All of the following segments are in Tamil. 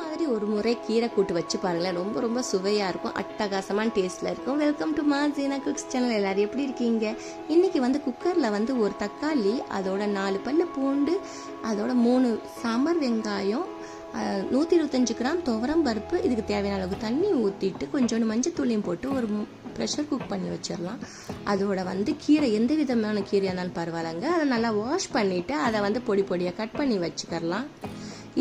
மாதிரி ஒரு முறை கீரை கூட்டு வச்சு பாருங்களேன். ரொம்ப ரொம்ப சுவையாக இருக்கும். அட்டகாசமான டேஸ்ட்டில் இருக்கும். Welcome to Majina cooks channel எல்லோரும் எப்படி இருக்கீங்க? இன்னைக்கு வந்து குக்கரில் வந்து ஒரு தக்காளி அதோட நாலு பல்லு பூண்டு அதோட மூணு சாம்பார் வெங்காயம் நூற்றி இருபத்தஞ்சு கிராம் துவரம் பருப்பு இதுக்கு தேவையான அளவுக்கு தண்ணி ஊற்றிட்டு கொஞ்சோண்டு மஞ்சத்தூளையும் போட்டு ஒரு ப்ரெஷர் குக் பண்ணி வச்சிடலாம். அதோட வந்து கீரை எந்த விதமான கீரையாக இருந்தாலும் பரவாயில்லைங்க. அதை நல்லா வாஷ் பண்ணிவிட்டு அதை வந்து பொடி பொடியாக கட் பண்ணி வச்சுக்கரலாம்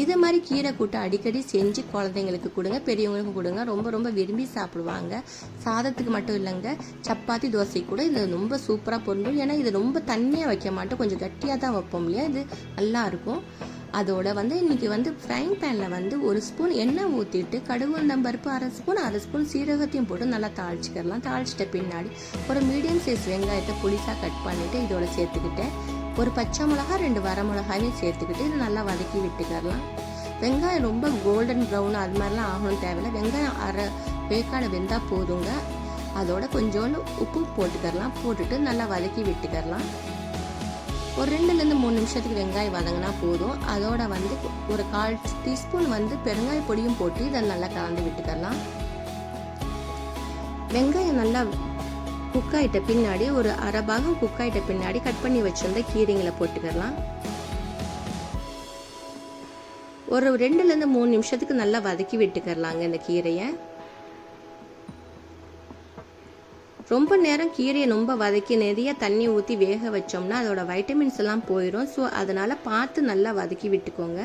இது மாதிரி கீரை கூட்டம் அடிக்கடி செஞ்சு குழந்தைங்களுக்கு கொடுங்க பெரியவங்களுக்கு கொடுங்க. ரொம்ப ரொம்ப விரும்பி சாப்பிடுவாங்க. சாதத்துக்கு மட்டும் இல்லைங்க சப்பாத்தி தோசை கூட இது ரொம்ப சூப்பராக பொருந்தும். ஏன்னா இது ரொம்ப தண்ணியாக வைக்க மாட்டோம். கொஞ்சம் கட்டியாக தான் வைப்போம் இல்லையா? இது நல்லா இருக்கும். அதோட வந்து இன்னைக்கு வந்து ஃப்ரைங் பேனில் வந்து ஒரு ஸ்பூன் எண்ணெய் ஊற்றிட்டு கடுகு பருப்பு அரை ஸ்பூன் அரை ஸ்பூன் சீரகத்தையும் போட்டு நல்லா தாளிச்சிக்கலாம் தாளிச்சிட்ட பின்னாடி ஒரு மீடியம் சைஸ் வெங்காயத்தை புளிசாக கட் பண்ணிவிட்டு இதோட சேர்த்துக்கிட்டேன். ஒரு பச்சை மிளகா ரெண்டு வர மிளகாயும் சேர்த்துக்கிட்டு இதை நல்லா வதக்கி விட்டுக்கரலாம் வெங்காயம் ரொம்ப கோல்டன் ப்ரௌன் அது மாதிரிலாம் ஆகணும் தேவையில்லை. வெங்காயம் அரை வேக்காடு வெந்தால் போதுங்க. அதோட கொஞ்சோண்டு உப்பு போட்டுக்கரலாம் போட்டுட்டு நல்லா வதக்கி விட்டுக்கரலாம் ஒரு ரெண்டுலேருந்து மூணு நிமிஷத்துக்கு வெங்காயம் வதங்கினா போதும். அதோட வந்து ஒரு கால் டீஸ்பூன் வந்து பெருங்காய பொடியும் போட்டு இதை நல்லா கலந்து விட்டுக்கரலாம் வெங்காயம் நல்லா குக் ஆகிட்ட பின்னாடி ஒரு அரை பாகம் குக் ஆகிட்ட பின்னாடி கட் பண்ணி வச்சுருந்த கீரைங்களை போட்டுக்கிடலாம் ஒரு ரெண்டுலேருந்து மூணு நிமிஷத்துக்கு நல்லா வதக்கி விட்டுக்கரலாங்க இந்த கீரையை. ரொம்ப நேரம் கீரையை ரொம்ப வதக்கி நிறைய தண்ணி ஊற்றி வேக வச்சோம்னா அதோட வைட்டமின்ஸ் எல்லாம் போயிடும் ஸோ அதனால் பார்த்து நல்லா வதக்கி விட்டுக்கோங்க.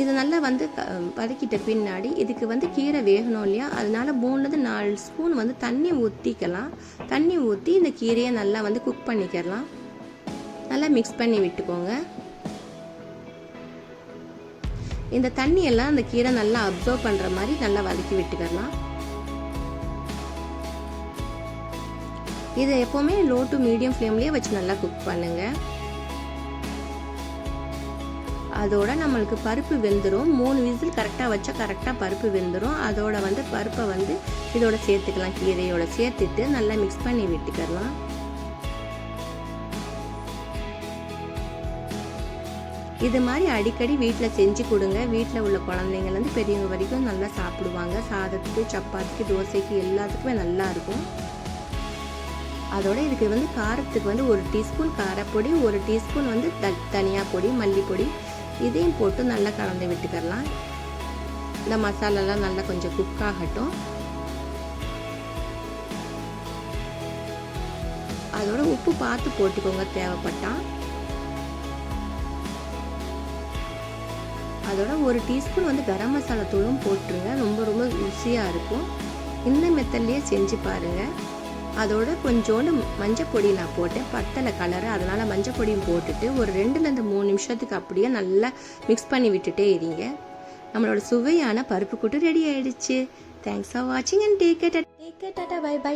இது நல்லா வந்து வதக்கிட்ட பின்னாடி இதுக்கு வந்து கீரை வேகணும் இல்லையா? அதனால மூணுலேருந்து நாலு ஸ்பூன் வந்து தண்ணி ஊற்றிக்கலாம் தண்ணி ஊற்றி இந்த கீரையை நல்லா வந்து குக் பண்ணிக்கலாம். நல்லா மிக்ஸ் பண்ணி விட்டுக்கோங்க. இந்த தண்ணியெல்லாம் அந்த கீரை நல்லா அப்சர்வ் பண்ணுற மாதிரி நல்லா வதக்கி விட்டுக்கலாம். இதை எப்போவுமே லோ டு மீடியம் ஃப்ளேம்லேயே வச்சு நல்லா குக் பண்ணுங்கள் அதோட நம்மளுக்கு பருப்பு வெந்துடும் மூணு விசில் கரெக்டாக வச்சா கரெக்டாக பருப்பு வெந்துடும் அதோட வந்து பருப்பை வந்து இதோட சேர்த்துக்கலாம் கீரையோட சேர்த்துட்டு நல்லா மிக்ஸ் பண்ணி விட்டுக்கலாம். இது மாதிரி அடிக்கடி வீட்டில் செஞ்சு கொடுங்க. வீட்டில் உள்ள குழந்தைங்கலேருந்து பெரியவங்க வரைக்கும் நல்லா சாப்பிடுவாங்க. சாதத்துக்கு சப்பாத்திக்கு தோசைக்கு எல்லாத்துக்குமே நல்லாயிருக்கும் அதோட இதுக்கு வந்து காரத்துக்கு வந்து ஒரு டீஸ்பூன் காரப்பொடி ஒரு டீஸ்பூன் வந்து த தனியா பொடி மல்லிப்பொடி இதையும் போட்டு நல்லா கலந்து விட்டுக்கலாம் இந்த மசாலாலாம் நல்லா கொஞ்சம் குக் ஆகட்டும். அதோட உப்பு பார்த்து போட்டுக்கோங்க தேவைப்பட்டா. அதோட ஒரு டீஸ்பூன் வந்து கரம் மசாலா தூளும் போட்டுருங்க. ரொம்ப ரொம்ப ருசியாக இருக்கும். இந்த மெத்தட்லேயே செஞ்சு பாருங்கள் அதோட கொஞ்சோண்டு மஞ்சள் பொடி நான் போட்டேன். பத்தலை கலரு அதனால் மஞ்சள் பொடியும் போட்டுட்டு ஒரு ரெண்டுலேருந்து மூணு நிமிஷத்துக்கு அப்படியே நல்லா மிக்ஸ் பண்ணி விட்டுட்டே இருங்க. நம்மளோட சுவையான பருப்பு கூட்டு ரெடி ஆயிடுச்சு. தேங்க்ஸ் ஃபார் வாட்சிங் and take take tata bye bye